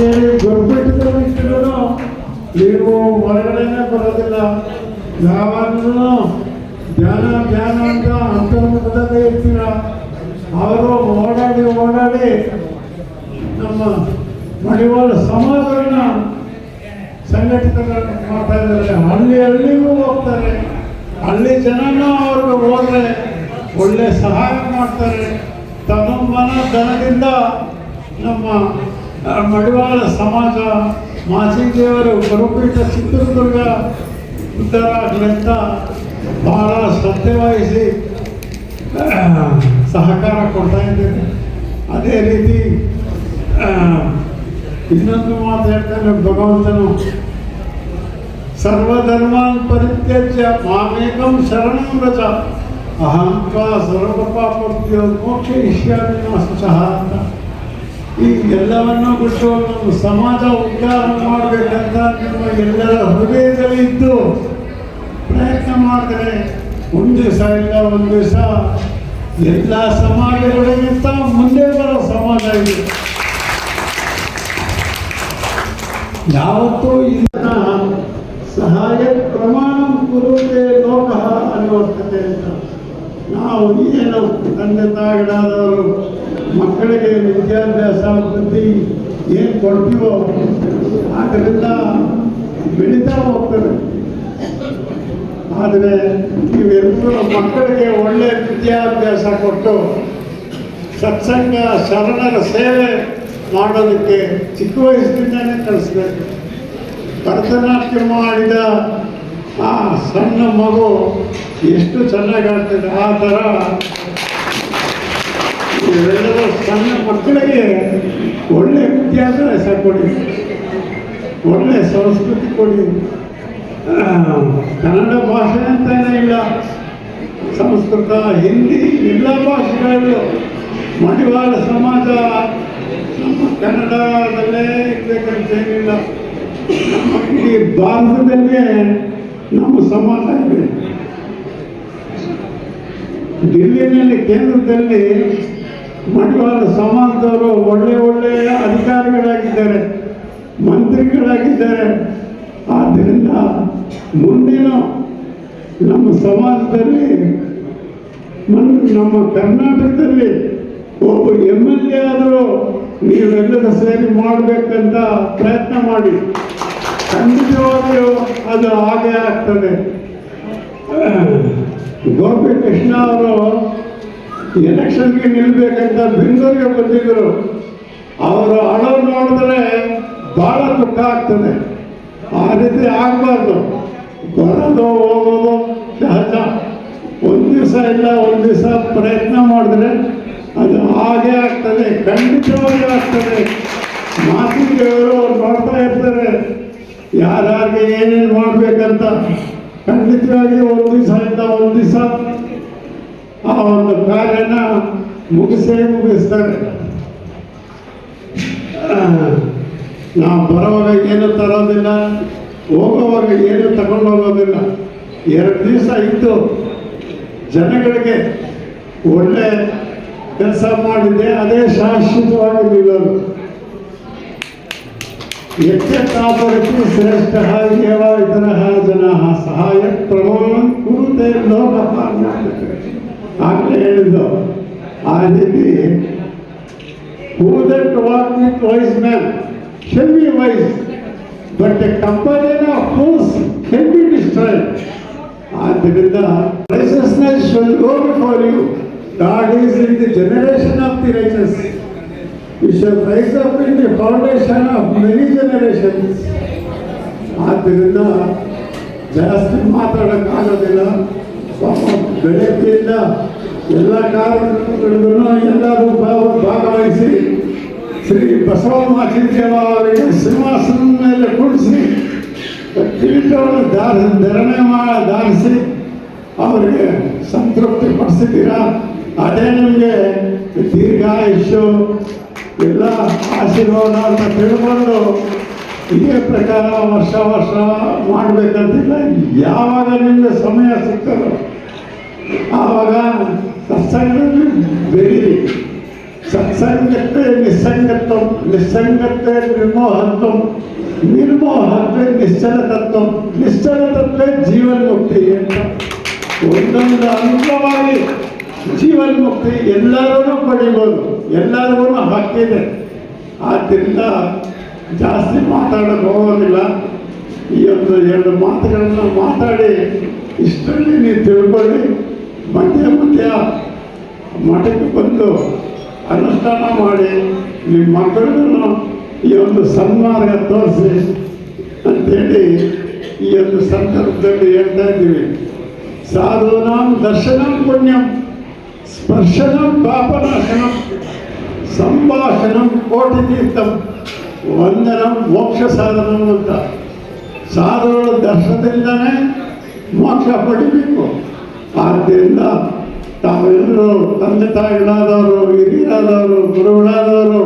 ಅಂತೇಳಿ ಇಟ್ಟಿದ್ರು ನೀವು ಹೊರಗಡೆನೆ ಬರೋದಿಲ್ಲ ಯಾವಾಗಲೂ ಧ್ಯಾನ ಧ್ಯಾನ ಅಂತ ಅಂತರ್ಮುಖದಲ್ಲೇ ಇರ್ತೀರ ಅವರು ಓಡಾಡಿ ಓಡಾಡಿ ನಮ್ಮ ಮಡಿವಾಳ ಸಮಾಜವನ್ನ ಸಂಘಟಿತ ಮಾಡ್ತಾ ಇದ್ದಾರೆ ಹಳ್ಳಿ ಹಳ್ಳಿಗೂ ಹೋಗ್ತಾರೆ ಹಳ್ಳಿ ಜನನೂ ಅವ್ರಿಗೆ ಹೋದ್ರೆ ಒಳ್ಳೆ ಸಹಾಯ ಮಾಡ್ತಾರೆ ತಮ್ಮ ಮನ ಧನದಿಂದ ನಮ್ಮ ಮಡಿವಾಳ ಸಮಾಜ ಮಾಚಿದೇವರು ಗುರುಪೀಠ ಚಿತ್ರದುರ್ಗ ಉತ್ತರ ಆಗ್ಲಿಂದ ಬಹಳ ಶ್ರದ್ಧೆ ವಹಿಸಿ ಸಹಕಾರ ಕೊಡ್ತಾ ಇದ್ದೇನೆ. ಅದೇ ರೀತಿ ಇನ್ನೊಂದು ಮಾತು ಹೇಳ್ತಾನೆ, ಭಗವಂತನು ಸರ್ವಧರ್ಮಾನ್ ಪರಿತ್ಯಜ್ಯ, ಮಾಮೇಕಂ ಶರಣಂ ರಜ ಅಹಂ ತ್ವಾ ಸರ್ವಪಾಪಭ್ಯೋ ಮೋಕ್ಷ ಇಷ್ಯಾಮಿ ಸಹ ಅಂತ. ಈ ಎಲ್ಲವನ್ನೂ ಬಿಟ್ಟು ಸಮಾಜ ಉದ್ಧಾರ ಮಾಡಬೇಕಂತ ನಿಮ್ಮ ಎಲ್ಲರ ಹೃದಯದಲ್ಲಿ ಇದ್ದು ಪ್ರಯತ್ನ ಮಾಡಿದರೆ ಒಂದು ದಿವಸ ಇಲ್ಲ, ಒಂದು ದಿವಸ ಎಲ್ಲ ಸಮಾಜಗಳಿಗಿಂತ ಮುಂದೆ ಬರೋ ಸಮಾಜ ಇದೆ. ಯಾವತ್ತೂ ಇದನ್ನ ಸಹಾಯ ಪ್ರಮಾಣ ಕುರುತೆ ಲೋಕ ಅನ್ನುವಂಥದ್ದೇ ಅಂತ. ನಾವು ಏನು ತಂದೆ ತಾಯಿಗಳಾದವರು ಮಕ್ಕಳಿಗೆ ವಿದ್ಯಾಭ್ಯಾಸ ಬುದ್ಧಿ ಏನು ಕೊಡ್ತೀವೋ ಅದರಿಂದ ಬೆಳೀತಾ ಹೋಗ್ತದೆ. ಆದರೆ ಇವೆಲ್ಲರೂ ಮಕ್ಕಳಿಗೆ ಒಳ್ಳೆಯ ವಿದ್ಯಾಭ್ಯಾಸ ಕೊಟ್ಟು ಸತ್ಸಂಗ ಶರಣರ ಸೇವೆ ಮಾಡೋದಕ್ಕೆ ಚಿಕ್ಕ ವಯಸ್ಸಿನಿಂದಲೇ ಕಳಿಸ್ಬೇಕು. ಭರತನಾಟ್ಯ ಮಾಡಿದ ಆ ಸಣ್ಣ ಮಗು ಎಷ್ಟು ಚೆನ್ನಾಗಿ ಆಡ್ತದೆ. ಆ ಥರ ಸಣ್ಣ ಮಕ್ಕಳಿಗೆ ಒಳ್ಳೆ ವಿದ್ಯಾಭ್ಯಾಸ ಕೊಡಿ. ಒಳ್ಳೆ ಸಂಸ್ಕೃತಿ ಕೊಡಿ. ಕನ್ನಡ ಭಾಷೆ ಅಂತಲೇ ಇಲ್ಲ. ಸಂಸ್ಕೃತ, ಹಿಂದಿ, ಎಲ್ಲ ಭಾಷೆಗಳು ಮಡಿವಾಳ ಸಮಾಜ ನಮ್ಮ ಕನ್ನಡದಲ್ಲೇ ಇರ್ಬೇಕಂತೇನಿಲ್ಲ ನಮ್ಮ ಇಡೀ ಭಾರತದಲ್ಲೇ ನಮ್ಮ ಸಮಾಜ ಇದೆ. ದಿಲ್ಲಿನಲ್ಲಿ ಕೇಂದ್ರದಲ್ಲಿ ಮಡಿವಾಳ ಸಮಾಜದವರು ಒಳ್ಳೆ ಒಳ್ಳೆಯ ಅಧಿಕಾರಿಗಳಾಗಿದ್ದಾರೆ, ಮಂತ್ರಿಗಳಾಗಿದ್ದಾರೆ. ಆದ್ದರಿಂದ ಮುಂದಿನ ನಮ್ಮ ಸಮಾಜದಲ್ಲಿ, ನಮ್ಮ ಕರ್ನಾಟಕದಲ್ಲಿ ಒಬ್ಬ ಎಂ ಎಲ್ ಎ ಆದರೂ ನೀವೆಲ್ಲರೂ ಸೇರಿ ಮಾಡಬೇಕಂತ ಪ್ರಯತ್ನ ಮಾಡಿ. ಖಂಡಿತವಾಗಿಯೂ ಅದು ಹಾಗೆ ಆಗ್ತದೆ. ಗೋಪಿ ಕೃಷ್ಣ ಅವರು ಎಲೆಕ್ಷನ್ಗೆ ನಿಲ್ಬೇಕಂತ ಬೆಂಗಳೂರಿಗೆ ಬಂದಿದ್ರು ಅವರು ಹಣ ನೋಡಿದ್ರೆ ಬಹಳ ದುಃಖ ಆಗ್ತದೆ. ಆ ರೀತಿ ಆಗಬಾರ್ದು. ಬರೋದು ಹೋಗೋದು ಸಹಜ. ಒಂದು ದಿವಸ ಇಲ್ಲ, ಒಂದು ದಿವಸ ಪ್ರಯತ್ನ ಮಾಡಿದ್ರೆ ಅದು ಹಾಗೆ ಆಗ್ತದೆ ಖಂಡಿತವಾಗಿ ಆಗ್ತದೆ. ಮಾತಿಗೆಯವರು ಅವ್ರು ಮಾಡ್ತಾ ಇರ್ತಾರೆ. ಯಾರ್ಯಾರಿಗೆ ಏನೇನು ಮಾಡಬೇಕಂತ. ಖಂಡಿತವಾಗಿ ಒಂದು ದಿವಸ ಇಲ್ಲ, ಒಂದು ದಿವಸ ಆ ಒಂದು ಕಾರ್ಯನ ಮುಗಿಸೇ ಮುಗಿಸ್ತಾರೆ. ನಾವು ಬರೋವಾಗ ಏನು ತರೋದಿಲ್ಲ, ಹೋಗೋವಾಗ ಏನು ತಗೊಂಡು ಹೋಗೋದಿಲ್ಲ ಎರಡು ದಿವಸ ಇತ್ತು. ಜನಗಳಿಗೆ ಒಳ್ಳೆ ಕೆಲಸ ಮಾಡಿದ್ದೆ ಅದೇ ಶಾಶ್ವತವಾಗಿ ನಿಲ್ಲೋದು ಯಕ್ಷತಾಪರತಿ ಶ್ರೇಷ್ಠ ಇತರ ಜನ ಸಹಾಯ ಪ್ರಮಾಣ ಕುರುತೆ ಲೋಕ ಆಗಲೇ ಹೇಳಿದ್ದು ಆ ರೀತಿ who that walk with wise man shall be wise but a companion of fools can be destroyed ಆದ್ದರಿಂದ righteousness shall go before you God is in the generation of the righteous you shall raise up in the foundation of many generations ಆದ್ದರಿಂದ ಜಾಸ್ತಿ ಮಾತಾಡೋಕ್ಕಾಗೋದಿಲ್ಲ ಪಾಪ ಬೆಳಗ್ಗೆಯಿಂದ ಎಲ್ಲ ಕಾರ್ಯಕ್ರಮಗಳನ್ನು ಎಲ್ಲರೂ ಭಾಗವಹಿಸಿ ಶ್ರೀ ಬಸವಮಾಚಿದೇವ ಅವರಿಗೆ ಸಿಂಹಾಸನ ಮೇಲೆ ಕುಳಿಸಿ ಕಿರೀಟವನ್ನು ಧಾರ ಧರಣೆ ಮಾಡಿ, ಧಾರಿಸಿ ಅವರಿಗೆ ಸಂತೃಪ್ತಿ ಪಡಿಸಿದ್ದೀರಾ? ಅದೇ ನಿಮಗೆ ದೀರ್ಘಾಯುಷ್ಯು, ಎಲ್ಲ ಆಶೀರ್ವಾದ ಅಂತ ತಿಳ್ಕೊಂಡು ಇದೇ ಪ್ರಕಾರ ವರ್ಷ ವರ್ಷ ಮಾಡಬೇಕಂತಿಲ್ಲ? ಯಾವಾಗ ನಿಮಗೆ ಸಮಯ ಸಿಗ್ತದೋ? ಆವಾಗ ಸತ್ಸಂಗದಲ್ಲಿ ಬೆಳೀರಿ ಸತ್ಸಂಗತೆ ನಿಸ್ಸಂಗತ್ವಂ ನಿಸ್ಸಂಗತೆ ನಿರ್ಮೋಹತ್ವಂ ನಿರ್ಮೋಹತ್ವ ನಿಶ್ಚಲ ತತ್ವ ನಿಶ್ಚಲ ತತ್ವೇ ಜೀವನ್ಮುಕ್ತಿ ಅಂತ ಒಂದೊಂದು ಅಂಗವಾಗಿ ಜೀವನ್ಮುಕ್ತಿ ಎಲ್ಲರೂ ಪಡಿಬೋದು. ಎಲ್ಲರಿಗೂ ಹಾಕಿದೆ. ಆದ್ದರಿಂದ ಜಾಸ್ತಿ ಮಾತಾಡೋಕೆ ಹೋಗೋದಿಲ್ಲ. ಈ ಒಂದು ಎರಡು ಮಾತುಗಳನ್ನು ಮಾತಾಡಿ ಇಷ್ಟರಲ್ಲಿ ನೀವು ತಿಳ್ಕೊಳ್ಳಿ. ಮಧ್ಯ ಮಧ್ಯ ಮಠಕ್ಕೆ ಬಂದು ಅನುಷ್ಠಾನ ಮಾಡಿ ನಿಮ್ಮ ಮಕ್ಕಳನ್ನು ಈ ಒಂದು ಸನ್ಮಾರ್ಗ ತೋರಿಸಿ ಅಂತೇಳಿ ಈ ಒಂದು ಸಂದರ್ಭದಲ್ಲಿ ಹೇಳ್ತಾ ಇದ್ದೀವಿ. ಸಾಧೂನಾಂ ದರ್ಶನಂ ಪುಣ್ಯಂ, ಸ್ಪರ್ಶನಂ ಪಾಪನಾಶನ, ಸಂಭಾಷಣಂ ಕೋಟಿ ತೀರ್ಥಂ ವಂದನಂ ಮೋಕ್ಷ ಸಾಧನ ಅಂತ. ಸಾಧುಗಳ ದರ್ಶನದಿಂದನೇ ಮೋಕ್ಷ ಪಡಿಬೇಕು. ಆದ್ದರಿಂದ ತಾವೆಲ್ಲರೂ ತಂದೆ ತಾಯಿಗಳಾದವರು, ಹಿರಿಯರಾದವರು, ಗುರುಗಳಾದವರು,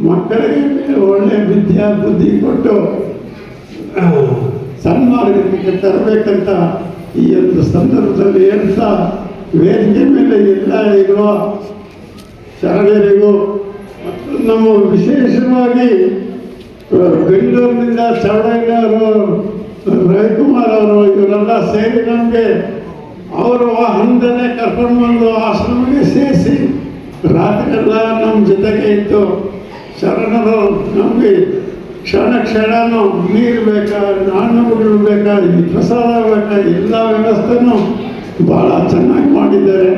ಮಕ್ಕಳಿಗೆ ಒಳ್ಳೆಯ ವಿದ್ಯಾ ಬುದ್ಧಿ ಕೊಟ್ಟು, ಸನ್ಮಾರ್ಗಕ್ಕೆ ತರಬೇಕಂತ ಈ ಒಂದು ಸಂದರ್ಭದಲ್ಲಿ ಹೇಳ್ತಾ ವೇದಿಕೆ ಮೇಲೆ ಎಲ್ಲ ಶರಣರಿಗೂ ಮತ್ತು ನಮ್ಮ ವಿಶೇಷವಾಗಿ ಬೆಂಗಳೂರಿನಿಂದ ಚೌಡಯ್ಯನವರು ರವಿಕುಮಾರ್ ಅವರು ಇವರೆಲ್ಲ ಸೇರಿ ನಮಗೆ ಅವರು ಆ ಹಂದನೇ ಕರ್ಕೊಂಡು ಬಂದು ಆಶ್ರಮಕ್ಕೆ ಸೇರಿಸಿ, ರಾತ್ರಿಯೆಲ್ಲ ನಮ್ಮ ಜೊತೆಗೆ ಇತ್ತು. ಶರಣರು, ನಮಗೆ ಕ್ಷಣ ಕ್ಷಣನೂ ನೀರು ಬೇಕಾ ನಾಣ್ಯಗಳು ಬೇಕಾ ಪ್ರಸಾದ ಬೇಕಾ ಎಲ್ಲ ವ್ಯವಸ್ಥೆನೂ ಭಾಳ ಚೆನ್ನಾಗಿ ಮಾಡಿದ್ದಾರೆ.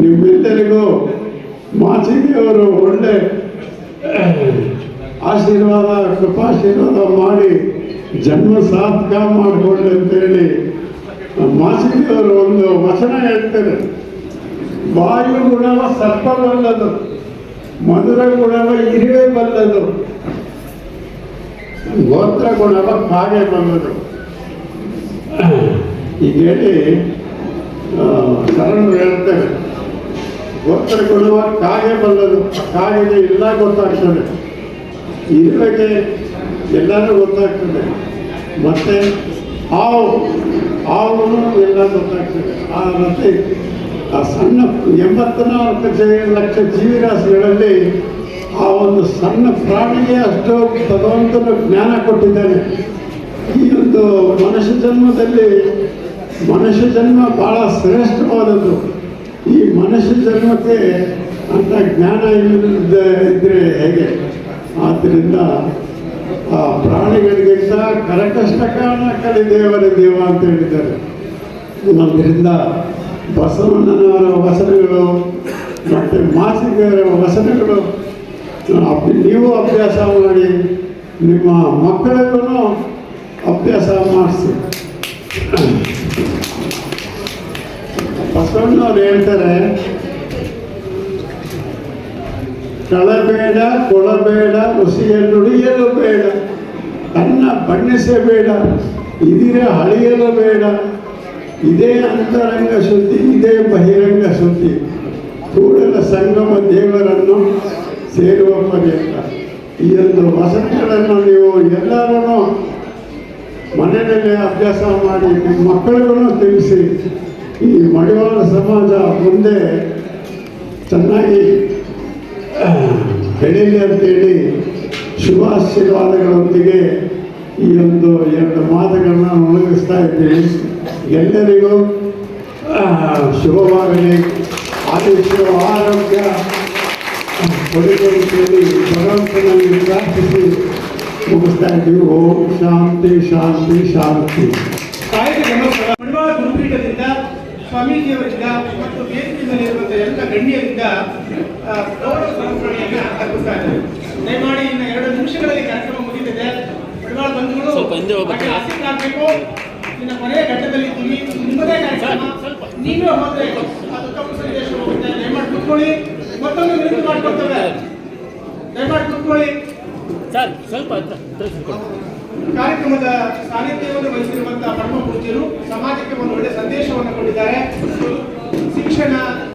ನಿಮ್ಮೆಲ್ಲರಿಗೂ ಮಾಚಿಗೆಯವರು ಒಳ್ಳೆ ಆಶೀರ್ವಾದ, ಕೃಪಾಶೀರ್ವಾದ ಮಾಡಿ ಜನ್ಮ ಸಾರ್ಥಕ ಮಾಡಿಕೊಳ್ಳಿ ಅಂತೇಳಿ ಮಾಚಿಗೆಯವರು ಒಂದು ವಚನ ಹೇಳ್ತಾರೆ ವಾಯು ಗುಣವ ಸರ್ಪ ಬಲ್ಲದು ಮಧುರ ಗುಣವ ಇರುವೆ ಬಲ್ಲದು, ಗೋತ್ರ ಗುಣವ ಕಾಗೆ ಬಲ್ಲದು. ಈಗ ಹೇಳಿ ಶರಣರು ಹೇಳ್ತಾರೆ ಗೋತ್ರ ಗುಣವ ಕಾಗೆ ಬಲ್ಲದು, ಕಾಗೆಗೆ ಎಲ್ಲ ಗೊತ್ತಾಗ್ತದೆ. ಇರುವೆಗೆ ಎಲ್ಲನೂ ಗೊತ್ತಾಗ್ತದೆ. ಮತ್ತೆ ಹಾವು ಹಾವು ಎಲ್ಲ ಗೊತ್ತಾಗ್ತದೆ. ಆ ಆ ಸಣ್ಣ ಎಂಬತ್ನಾಲ್ಕು ಜ- ಲಕ್ಷ ಜೀವಿರಾಶಿಗಳಲ್ಲಿ ಆ ಒಂದು ಸಣ್ಣ ಪ್ರಾಣಿಗೆ ಅಷ್ಟು ಭಗವಂತನ ಜ್ಞಾನ ಕೊಟ್ಟಿದ್ದಾನೆ. ಈ ಒಂದು ಮನುಷ್ಯ ಜನ್ಮದಲ್ಲಿ ಮನುಷ್ಯ ಜನ್ಮ ಬಹಳ ಶ್ರೇಷ್ಠವಾದದ್ದು. ಈ ಮನುಷ್ಯ ಜನ್ಮಕ್ಕೆ ಅಂತ ಜ್ಞಾನ ಇಲ್ಲದ ಇದ್ದರೆ ಹೇಗೆ? ಆದ್ದರಿಂದ ಪ್ರಾಣಿಗಳಿಗಿಂತ ಕರಕಷ್ಟ ಕಾರಣ ಕಲಿ ದೇವರ ದೇವ ಅಂತ ಹೇಳಿದ್ದಾರೆ. ಆದ್ದರಿಂದ ಬಸವಣ್ಣನವರ ವಸನಗಳು ಮತ್ತು ಮಾಸಿಗೆಯವರ ವಸನಗಳು ನೀವು ಅಭ್ಯಾಸ ಮಾಡಿ, ನಿಮ್ಮ ಮಕ್ಕಳಿಗೂ ಅಭ್ಯಾಸ ಮಾಡಿಸಿ. ಬಸವಣ್ಣವ್ರು ಹೇಳ್ತಾರೆ ಕಳಬೇಡ ಕೊಳಬೇಡ ಹುಸಿಯ ನುಡಿಯಲು ಬೇಡ, ತನ್ನ ಬಣ್ಣಿಸಬೇಡ ಇದಿರ ಹಳೆಯಲು ಬೇಡ. ಇದೇ ಅಂತರಂಗ ಶುದ್ಧಿ, ಇದೇ ಬಹಿರಂಗ ಶುದ್ಧಿ. ಕೂಡಲ ಸಂಗಮ ದೇವರನ್ನು ಸೇರುವ ಪರ್ಯಂತ. ಈ ಒಂದು ವಸತಿಗಳನ್ನು ನೀವು ಎಲ್ಲರೂ ಮನೆಯಲ್ಲೇ ಅಭ್ಯಾಸ ಮಾಡಿ, ನಿಮ್ಮ ಮಕ್ಕಳಿಗೂ ತಿಳಿಸಿ, ಈ ಮಡಿವಾಳ ಸಮಾಜ ಮುಂದೆ ಚೆನ್ನಾಗಿ ಬೆಳೀಲಿ ಅಂತೇಳಿ ಶುಭಾಶೀರ್ವಾದಗಳೊಂದಿಗೆ ಈ ಒಂದು ಎರಡು ಮಾತುಗಳನ್ನ ಮುಳುಗಿಸ್ತಾ ಇದ್ದೀನಿ. ಎಲ್ಲರಿಗೂ ಶುಭವಾಗಲಿ. ಆಯುಷ್ಯ ಆರೋಗ್ಯ ಕೊಡುಗೆಯಲ್ಲಿ ಭಗವಂತನಲ್ಲಿ ಪ್ರಾರ್ಥಿಸಿ ಮುಗಿಸ್ತಾ ಇದ್ದೀವಿ. ಓಂ ಶಾಂತಿ ಶಾಂತಿ ಶಾಂತಿ. ಸ್ವಾಮೀಜಿಯವರಿಂದ ಮತ್ತು ಎಲ್ಲ ಗಣ್ಯರಿಂದ ಗೌರವ ಅರ್ಪಿಸ್ತಾ ದಯಮಾಡಿ ಇನ್ನು ಎರಡು ನಿಮಿಷಗಳಲ್ಲಿ ಕಾರ್ಯಕ್ರಮ ಮುಗಿದಿದೆ ಬಂಧುಗಳು ಆಸಕ್ತರಾಗಬೇಕು ಇನ್ನು ಕೊನೆಯ ಘಟ್ಟದಲ್ಲಿ ಇದ್ದೀವಿ ನಿಮ್ಮದೇ ಕಾರ್ಯಕ್ರಮ ನೀವೇ ಹೋದ್ರೆ ಅದು ತಪ್ಪು ಸಂದೇಶ ಹೋಗುತ್ತೆ ದಯಮಾಡಿ ಕೂತ್ಕೊಳ್ಳಿ ಮತ್ತೊಂದು ವಿನಂತಿ ಮಾಡ್ಕೊಳ್ತೇವೆ ದಯಮಾಡಿ ಕೂತ್ಕೊಳ್ಳಿ ಸರ್ ಸ್ವಲ್ಪ. ಕಾರ್ಯಕ್ರಮದ ಸಾನ್ನಿಧ್ಯವನ್ನು ವಹಿಸಿರುವಂತಹ ಪರಮ ಪೂಜ್ಯರು ಸಮಾಜಕ್ಕೆ ಒಂದು ಒಳ್ಳೆಯ ಸಂದೇಶವನ್ನು ಕೊಟ್ಟಿದ್ದಾರೆ ಶಿಕ್ಷಣ